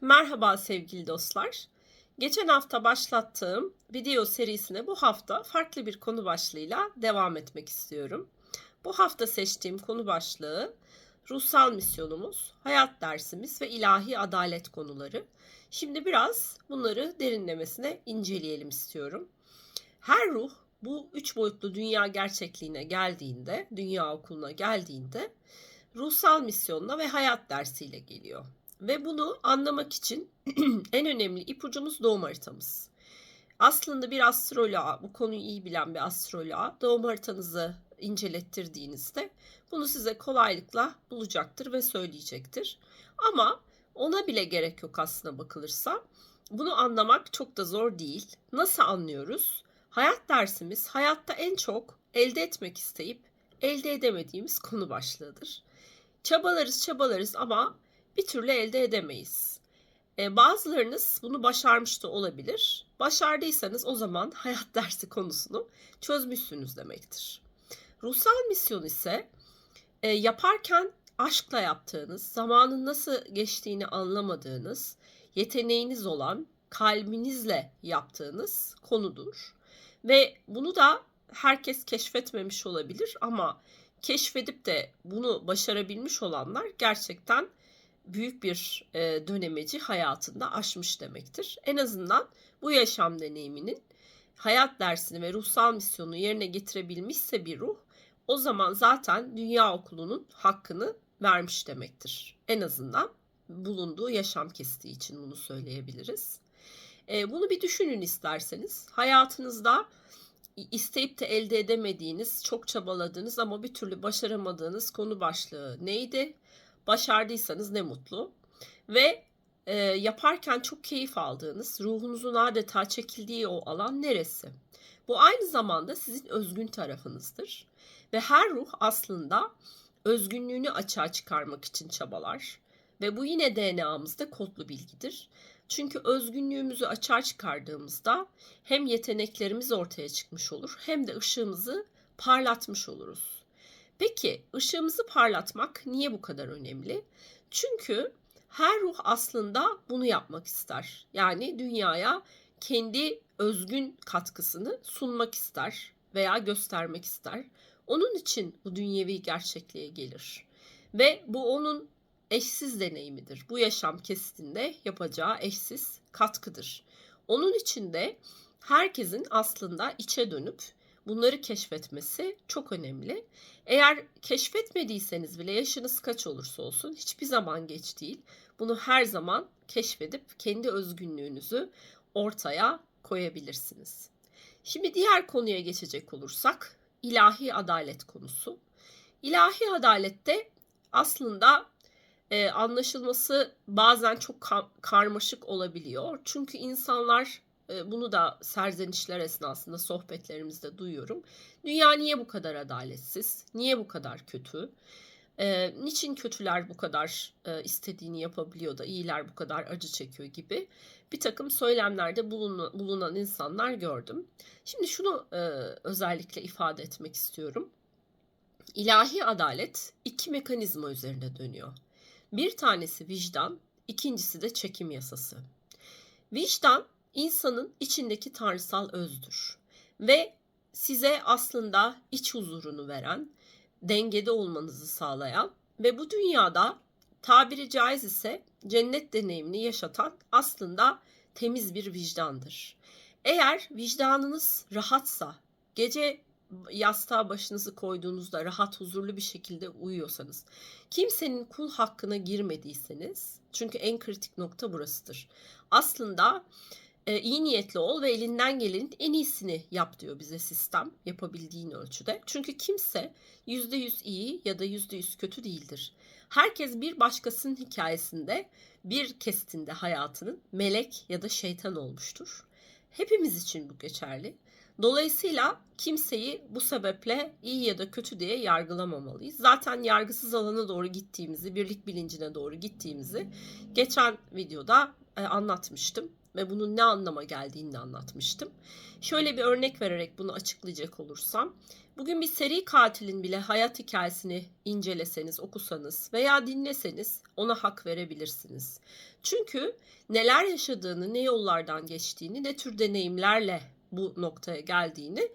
Merhaba sevgili dostlar. Geçen hafta başlattığım video serisine bu hafta farklı bir konu başlığıyla devam etmek istiyorum. Bu hafta seçtiğim konu başlığı ruhsal misyonumuz, hayat dersimiz ve ilahi adalet konuları. Şimdi biraz bunları derinlemesine inceleyelim istiyorum. Her ruh bu üç boyutlu dünya gerçekliğine geldiğinde, dünya okuluna geldiğinde ruhsal misyonla ve hayat dersiyle geliyor. Ve bunu anlamak için en önemli ipucumuz doğum haritamız. Aslında bir astroloğa, bu konuyu iyi bilen bir astroloğa doğum haritanızı incelettirdiğinizde bunu size kolaylıkla bulacaktır ve söyleyecektir. Ama ona bile gerek yok aslına bakılırsa. Bunu anlamak çok da zor değil. Nasıl anlıyoruz? Hayat dersimiz hayatta en çok elde etmek isteyip elde edemediğimiz konu başlığıdır. Çabalarız çabalarız ama bir türlü elde edemeyiz. E, bazılarınız bunu başarmış da olabilir. Başardıysanız o zaman hayat dersi konusunu çözmüşsünüz demektir. Ruhsal misyon ise e, yaparken aşkla yaptığınız, zamanın nasıl geçtiğini anlamadığınız, yeteneğiniz olan kalbinizle yaptığınız konudur. Ve bunu da herkes keşfetmemiş olabilir ama keşfedip de bunu başarabilmiş olanlar gerçekten büyük bir e, dönemeci hayatında aşmış demektir. En azından bu yaşam deneyiminin hayat dersini ve ruhsal misyonu yerine getirebilmişse bir ruh o zaman zaten dünya okulunun hakkını vermiş demektir. En azından bulunduğu yaşam kestiği için bunu söyleyebiliriz. E, bunu bir düşünün isterseniz. Hayatınızda isteyip de elde edemediğiniz, çok çabaladığınız ama bir türlü başaramadığınız konu başlığı neydi? Başardıysanız ne mutlu. Ve e, yaparken çok keyif aldığınız, ruhunuzun adeta çekildiği o alan neresi? Bu aynı zamanda sizin özgün tarafınızdır. Ve her ruh aslında özgünlüğünü açığa çıkarmak için çabalar. Ve bu yine DNA'mızda kodlu bilgidir. Çünkü özgünlüğümüzü açığa çıkardığımızda hem yeteneklerimiz ortaya çıkmış olur hem de ışığımızı parlatmış oluruz. Peki ışığımızı parlatmak niye bu kadar önemli? Çünkü her ruh aslında bunu yapmak ister. Yani dünyaya kendi özgün katkısını sunmak ister veya göstermek ister. Onun için bu dünyevi gerçekliğe gelir. Ve bu onun eşsiz deneyimidir. Bu yaşam kesitinde yapacağı eşsiz katkıdır. Onun için de herkesin aslında içe dönüp bunları keşfetmesi çok önemli. Eğer keşfetmediyseniz bile yaşınız kaç olursa olsun hiçbir zaman geç değil. Bunu her zaman keşfedip kendi özgünlüğünüzü ortaya koyabilirsiniz. Şimdi diğer konuya geçecek olursak ilahi adalet konusu. İlahi adalette aslında e, anlaşılması bazen çok ka- karmaşık olabiliyor. Çünkü insanlar bunu da serzenişler esnasında sohbetlerimizde duyuyorum. Dünya niye bu kadar adaletsiz? Niye bu kadar kötü? E, niçin kötüler bu kadar e, istediğini yapabiliyor da iyiler bu kadar acı çekiyor gibi bir takım söylemlerde bulunan, bulunan insanlar gördüm. Şimdi şunu e, özellikle ifade etmek istiyorum. İlahi adalet iki mekanizma üzerinde dönüyor. Bir tanesi vicdan, ikincisi de çekim yasası. Vicdan insanın içindeki tanrısal özdür ve size aslında iç huzurunu veren, dengede olmanızı sağlayan ve bu dünyada tabiri caiz ise cennet deneyimini yaşatan aslında temiz bir vicdandır. Eğer vicdanınız rahatsa, gece yastığa başınızı koyduğunuzda rahat huzurlu bir şekilde uyuyorsanız, kimsenin kul hakkına girmediyseniz, çünkü en kritik nokta burasıdır. Aslında e, iyi niyetli ol ve elinden gelenin en iyisini yap diyor bize sistem yapabildiğin ölçüde. Çünkü kimse %100 iyi ya da %100 kötü değildir. Herkes bir başkasının hikayesinde bir kestinde hayatının melek ya da şeytan olmuştur. Hepimiz için bu geçerli. Dolayısıyla kimseyi bu sebeple iyi ya da kötü diye yargılamamalıyız. Zaten yargısız alana doğru gittiğimizi, birlik bilincine doğru gittiğimizi geçen videoda e, anlatmıştım ve bunun ne anlama geldiğini de anlatmıştım. Şöyle bir örnek vererek bunu açıklayacak olursam, Bugün bir seri katilin bile hayat hikayesini inceleseniz, okusanız veya dinleseniz ona hak verebilirsiniz. Çünkü neler yaşadığını, ne yollardan geçtiğini, ne tür deneyimlerle bu noktaya geldiğini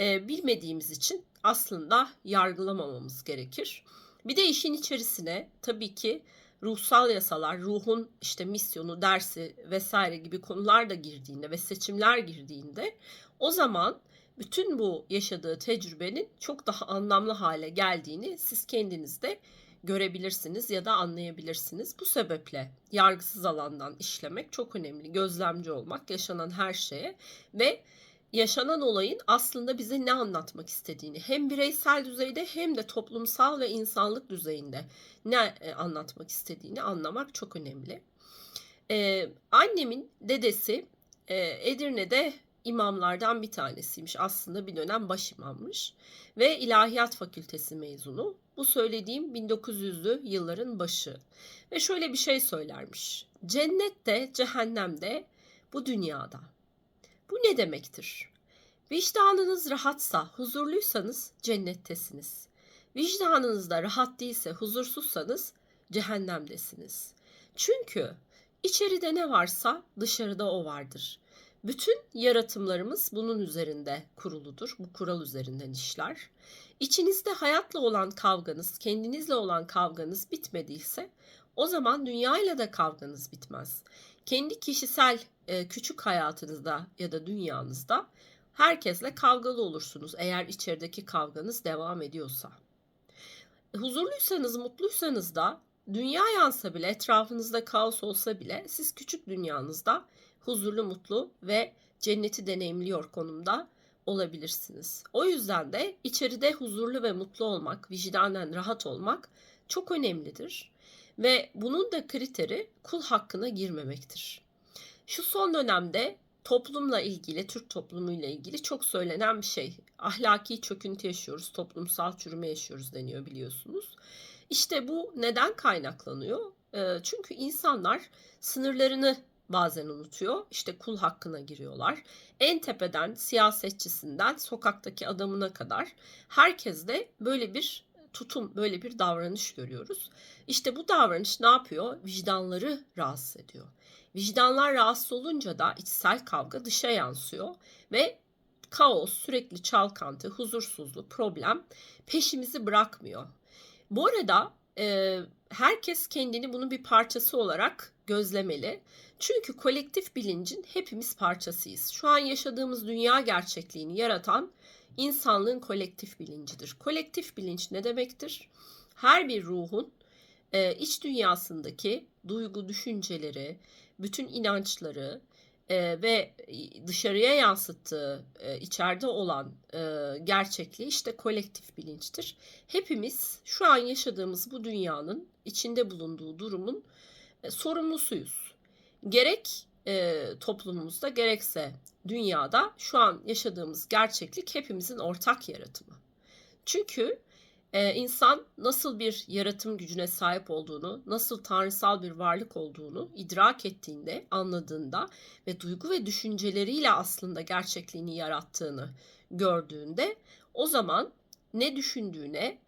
e, bilmediğimiz için aslında yargılamamamız gerekir. Bir de işin içerisine tabii ki ruhsal yasalar, ruhun işte misyonu, dersi vesaire gibi konular da girdiğinde ve seçimler girdiğinde o zaman bütün bu yaşadığı tecrübenin çok daha anlamlı hale geldiğini siz kendinizde görebilirsiniz ya da anlayabilirsiniz. Bu sebeple yargısız alandan işlemek çok önemli. Gözlemci olmak yaşanan her şeye ve yaşanan olayın aslında bize ne anlatmak istediğini hem bireysel düzeyde hem de toplumsal ve insanlık düzeyinde ne e, anlatmak istediğini anlamak çok önemli. Ee, annemin dedesi e, Edirne'de imamlardan bir tanesiymiş. Aslında bir dönem baş imammış ve ilahiyat fakültesi mezunu. Bu söylediğim 1900'lü yılların başı. Ve şöyle bir şey söylermiş. Cennette, cehennemde, bu dünyada. Bu ne demektir? Vicdanınız rahatsa, huzurluysanız cennettesiniz. Vicdanınız da rahat değilse, huzursuzsanız cehennemdesiniz. Çünkü içeride ne varsa dışarıda o vardır. Bütün yaratımlarımız bunun üzerinde kuruludur. Bu kural üzerinden işler. İçinizde hayatla olan kavganız, kendinizle olan kavganız bitmediyse o zaman dünyayla da kavganız bitmez. Kendi kişisel e, küçük hayatınızda ya da dünyanızda herkesle kavgalı olursunuz eğer içerideki kavganız devam ediyorsa. Huzurluysanız, mutluysanız da dünya yansa bile, etrafınızda kaos olsa bile siz küçük dünyanızda huzurlu, mutlu ve cenneti deneyimliyor konumda olabilirsiniz. O yüzden de içeride huzurlu ve mutlu olmak, vicdanen rahat olmak çok önemlidir. Ve bunun da kriteri kul hakkına girmemektir. Şu son dönemde toplumla ilgili, Türk toplumuyla ilgili çok söylenen bir şey. Ahlaki çöküntü yaşıyoruz, toplumsal çürüme yaşıyoruz deniyor biliyorsunuz. İşte bu neden kaynaklanıyor? Çünkü insanlar sınırlarını bazen unutuyor. İşte kul hakkına giriyorlar. En tepeden siyasetçisinden sokaktaki adamına kadar herkes de böyle bir tutum, böyle bir davranış görüyoruz. İşte bu davranış ne yapıyor? Vicdanları rahatsız ediyor. Vicdanlar rahatsız olunca da içsel kavga dışa yansıyor ve kaos, sürekli çalkantı, huzursuzluk, problem peşimizi bırakmıyor. Bu arada e, herkes kendini bunun bir parçası olarak gözlemeli. Çünkü kolektif bilincin hepimiz parçasıyız. Şu an yaşadığımız dünya gerçekliğini yaratan insanlığın kolektif bilincidir. Kolektif bilinç ne demektir? Her bir ruhun e, iç dünyasındaki duygu, düşünceleri, bütün inançları e, ve dışarıya yansıttığı e, içeride olan e, gerçekliği işte kolektif bilinçtir. Hepimiz şu an yaşadığımız bu dünyanın içinde bulunduğu durumun e, sorumlusuyuz. Gerek e, toplumumuzda gerekse dünyada şu an yaşadığımız gerçeklik hepimizin ortak yaratımı. Çünkü e, insan nasıl bir yaratım gücüne sahip olduğunu, nasıl tanrısal bir varlık olduğunu idrak ettiğinde, anladığında ve duygu ve düşünceleriyle aslında gerçekliğini yarattığını gördüğünde o zaman ne düşündüğüne,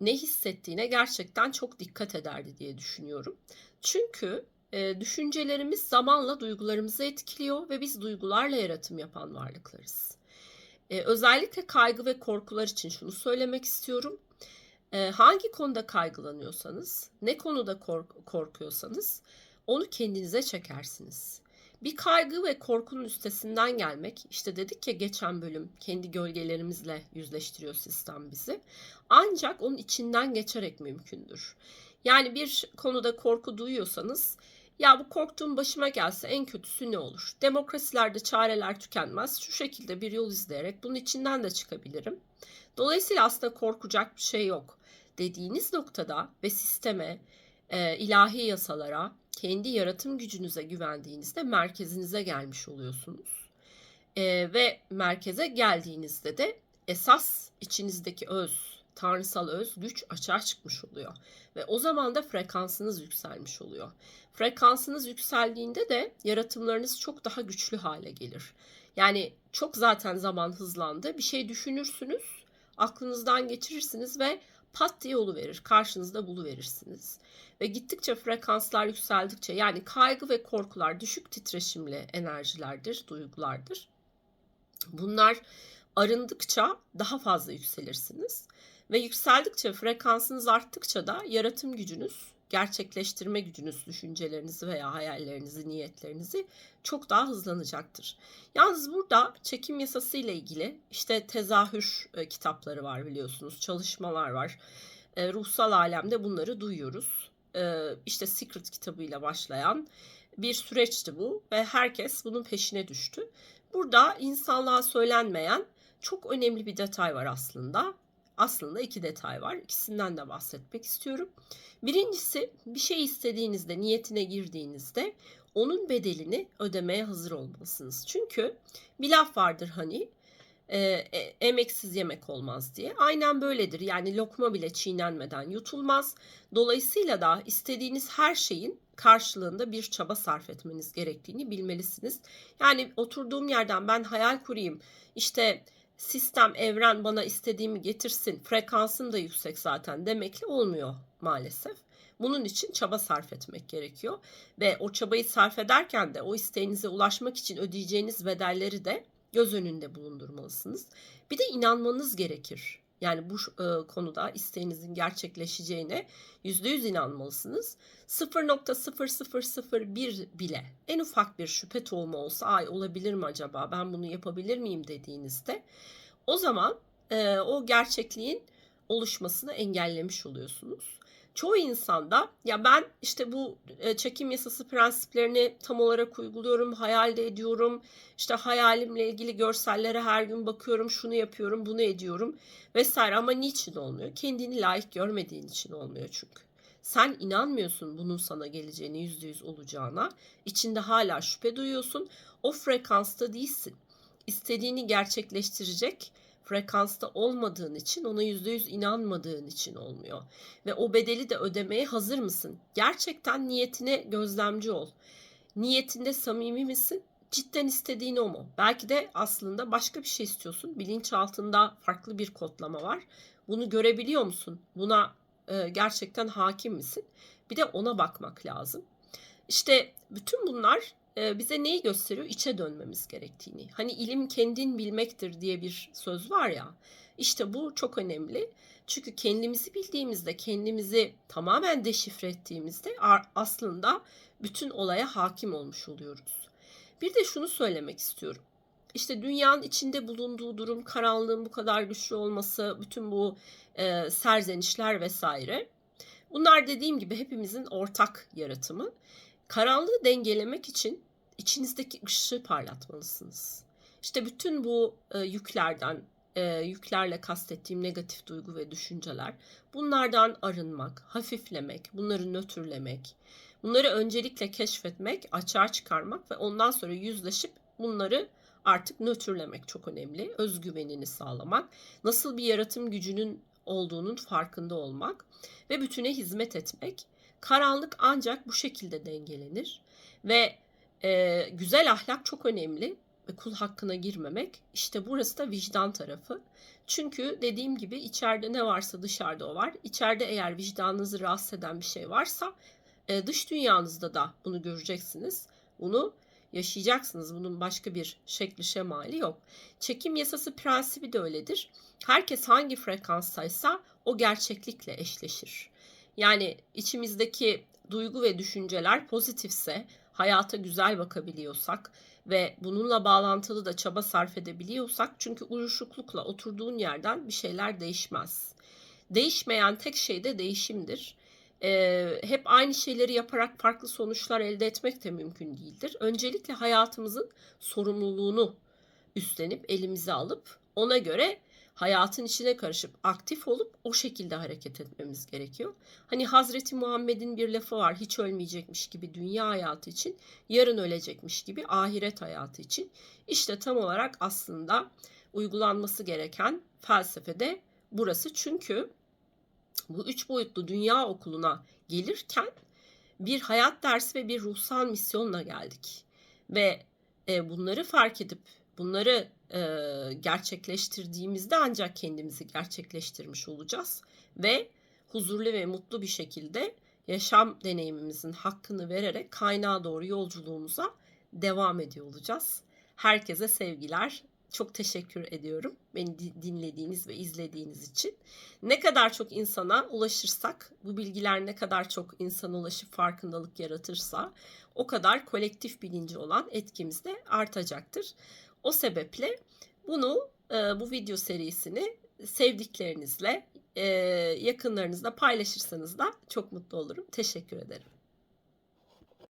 ne hissettiğine gerçekten çok dikkat ederdi diye düşünüyorum. Çünkü e, düşüncelerimiz zamanla duygularımızı etkiliyor ve biz duygularla yaratım yapan varlıklarız. E, özellikle kaygı ve korkular için şunu söylemek istiyorum. E, hangi konuda kaygılanıyorsanız, ne konuda kork- korkuyorsanız onu kendinize çekersiniz. Bir kaygı ve korkunun üstesinden gelmek, işte dedik ya geçen bölüm kendi gölgelerimizle yüzleştiriyor sistem bizi. Ancak onun içinden geçerek mümkündür. Yani bir konuda korku duyuyorsanız ya bu korktuğum başıma gelse en kötüsü ne olur? Demokrasilerde çareler tükenmez. Şu şekilde bir yol izleyerek bunun içinden de çıkabilirim. Dolayısıyla aslında korkacak bir şey yok. Dediğiniz noktada ve sisteme, e, ilahi yasalara, kendi yaratım gücünüze güvendiğinizde merkezinize gelmiş oluyorsunuz. E, ve merkeze geldiğinizde de esas içinizdeki öz, tanrısal öz güç açığa çıkmış oluyor. Ve o zaman da frekansınız yükselmiş oluyor. Frekansınız yükseldiğinde de yaratımlarınız çok daha güçlü hale gelir. Yani çok zaten zaman hızlandı. Bir şey düşünürsünüz aklınızdan geçirirsiniz ve pat diye verir, karşınızda buluverirsiniz. Ve gittikçe frekanslar yükseldikçe yani kaygı ve korkular düşük titreşimli enerjilerdir, duygulardır. Bunlar arındıkça daha fazla yükselirsiniz ve yükseldikçe frekansınız arttıkça da yaratım gücünüz, gerçekleştirme gücünüz, düşüncelerinizi veya hayallerinizi, niyetlerinizi çok daha hızlanacaktır. Yalnız burada çekim yasası ile ilgili işte tezahür e, kitapları var biliyorsunuz, çalışmalar var. E, ruhsal alemde bunları duyuyoruz. E, işte Secret kitabıyla başlayan bir süreçti bu ve herkes bunun peşine düştü. Burada insanlığa söylenmeyen çok önemli bir detay var aslında. Aslında iki detay var. İkisinden de bahsetmek istiyorum. Birincisi bir şey istediğinizde, niyetine girdiğinizde onun bedelini ödemeye hazır olmalısınız. Çünkü bir laf vardır hani e, e, emeksiz yemek olmaz diye. Aynen böyledir. Yani lokma bile çiğnenmeden yutulmaz. Dolayısıyla da istediğiniz her şeyin karşılığında bir çaba sarf etmeniz gerektiğini bilmelisiniz. Yani oturduğum yerden ben hayal kurayım. İşte sistem, evren bana istediğimi getirsin. Frekansım da yüksek zaten demekle olmuyor maalesef. Bunun için çaba sarf etmek gerekiyor ve o çabayı sarf ederken de o isteğinize ulaşmak için ödeyeceğiniz bedelleri de göz önünde bulundurmalısınız. Bir de inanmanız gerekir. Yani bu e, konuda isteğinizin gerçekleşeceğine %100 inanmalısınız. 0.0001 bile en ufak bir şüphe tohumu olsa ay olabilir mi acaba ben bunu yapabilir miyim dediğinizde o zaman e, o gerçekliğin oluşmasını engellemiş oluyorsunuz. Çoğu insanda ya ben işte bu e, çekim yasası prensiplerini tam olarak uyguluyorum, hayal ediyorum. İşte hayalimle ilgili görsellere her gün bakıyorum, şunu yapıyorum, bunu ediyorum vesaire ama niçin olmuyor? Kendini layık görmediğin için olmuyor çünkü. Sen inanmıyorsun bunun sana geleceğini yüzde yüz olacağına. İçinde hala şüphe duyuyorsun. O frekansta değilsin. İstediğini gerçekleştirecek frekansta olmadığın için ona yüzde yüz inanmadığın için olmuyor. Ve o bedeli de ödemeye hazır mısın? Gerçekten niyetine gözlemci ol. Niyetinde samimi misin? Cidden istediğin o mu? Belki de aslında başka bir şey istiyorsun. Bilinçaltında farklı bir kodlama var. Bunu görebiliyor musun? Buna e, gerçekten hakim misin? Bir de ona bakmak lazım. İşte bütün bunlar bize neyi gösteriyor? İçe dönmemiz gerektiğini. Hani ilim kendin bilmektir diye bir söz var ya. İşte bu çok önemli. Çünkü kendimizi bildiğimizde, kendimizi tamamen deşifre ettiğimizde aslında bütün olaya hakim olmuş oluyoruz. Bir de şunu söylemek istiyorum. İşte dünyanın içinde bulunduğu durum, karanlığın bu kadar güçlü olması, bütün bu e, serzenişler vesaire. Bunlar dediğim gibi hepimizin ortak yaratımı. Karanlığı dengelemek için içinizdeki ışığı parlatmalısınız. İşte bütün bu e, yüklerden, e, yüklerle kastettiğim negatif duygu ve düşünceler, bunlardan arınmak, hafiflemek, bunları nötrlemek, bunları öncelikle keşfetmek, açığa çıkarmak ve ondan sonra yüzleşip bunları artık nötrlemek çok önemli. Özgüvenini sağlamak, nasıl bir yaratım gücünün olduğunun farkında olmak ve bütüne hizmet etmek. Karanlık ancak bu şekilde dengelenir ve e, güzel ahlak çok önemli ve kul hakkına girmemek. İşte burası da vicdan tarafı. Çünkü dediğim gibi içeride ne varsa dışarıda o var. İçeride eğer vicdanınızı rahatsız eden bir şey varsa e, dış dünyanızda da bunu göreceksiniz. Bunu yaşayacaksınız. Bunun başka bir şekli şemali yok. Çekim yasası prensibi de öyledir. Herkes hangi frekanstaysa o gerçeklikle eşleşir. Yani içimizdeki duygu ve düşünceler pozitifse, hayata güzel bakabiliyorsak ve bununla bağlantılı da çaba sarf edebiliyorsak çünkü uyuşuklukla oturduğun yerden bir şeyler değişmez. Değişmeyen tek şey de değişimdir. Ee, hep aynı şeyleri yaparak farklı sonuçlar elde etmek de mümkün değildir. Öncelikle hayatımızın sorumluluğunu üstlenip elimize alıp ona göre hayatın içine karışıp aktif olup o şekilde hareket etmemiz gerekiyor. Hani Hazreti Muhammed'in bir lafı var hiç ölmeyecekmiş gibi dünya hayatı için, yarın ölecekmiş gibi ahiret hayatı için. İşte tam olarak aslında uygulanması gereken felsefede burası. Çünkü bu üç boyutlu dünya okuluna gelirken bir hayat dersi ve bir ruhsal misyonla geldik. Ve e, bunları fark edip bunları eee, gerçekleştirdiğimizde ancak kendimizi gerçekleştirmiş olacağız ve huzurlu ve mutlu bir şekilde yaşam deneyimimizin hakkını vererek kaynağa doğru yolculuğumuza devam ediyor olacağız. Herkese sevgiler. Çok teşekkür ediyorum beni di- dinlediğiniz ve izlediğiniz için. Ne kadar çok insana ulaşırsak, bu bilgiler ne kadar çok insana ulaşıp farkındalık yaratırsa o kadar kolektif bilinci olan etkimiz de artacaktır. O sebeple bunu e, bu video serisini sevdiklerinizle, e, yakınlarınızla paylaşırsanız da çok mutlu olurum. Teşekkür ederim.